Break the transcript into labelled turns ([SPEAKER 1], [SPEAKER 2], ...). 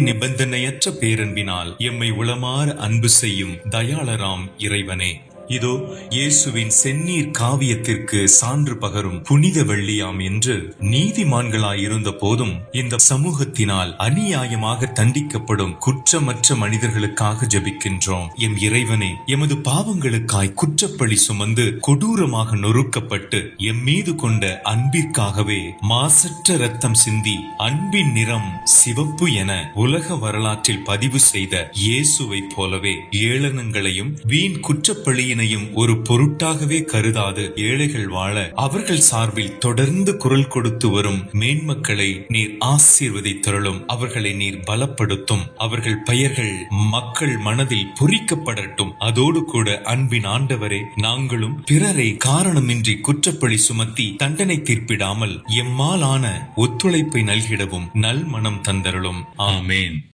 [SPEAKER 1] நிபந்தனையற்ற பேரன்பினால் எம்மை உளமாற அன்பு செய்யும் தயாளராம் இறைவனே. இதோ இயேசுவின் செந்நீர் காவியத்திற்கு சான்று பகரும் புனித வெள்ளியாம் என்று நீதிமான்களாயிருந்த போதும் இந்த சமூகத்தினால் அநியாயமாக தண்டிக்கப்படும் குற்றமற்ற மனிதர்களுக்காக ஜபிக்கின்றோம். எம் இறைவனே எமது பாவங்களுக்காய் குற்றப்பழி சுமந்து கொடூரமாக நொறுக்கப்பட்டு எம் மீது கொண்ட அன்பிற்காகவே மாசற்ற ரத்தம் சிந்தி அன்பின் நிறம் சிவப்பு என உலக வரலாற்றில் பதிவு செய்த இயேசுவைப் போலவே ஏளனங்களையும் வீண் குற்றப்பழியினையும் ஒரு பொருட்டாகவே கருதாது ஏழைகள் வாழ. அவர்கள் சார்பில் தொடர்ந்து குரல் கொடுத்து வரும் மேன்மக்களை நீர் ஆசீர்வதித்தருளும் அவர்களை நீர் பலப்படுத்தும். அவர்கள் பெயர்கள் மக்கள் மனதில் பொறிக்கப்படட்டும். அதோடு கூட அன்பின் ஆண்டவரே நாங்களும் பிறரை காரணமின்றி குற்றப்பழி சுமத்தி தண்டனை தீர்ப்பிடாமல் எம்மாலான ஒத்துழைப்பை நல்கிடவும் நல் மனம் தந்தருளும். ஆமேன்.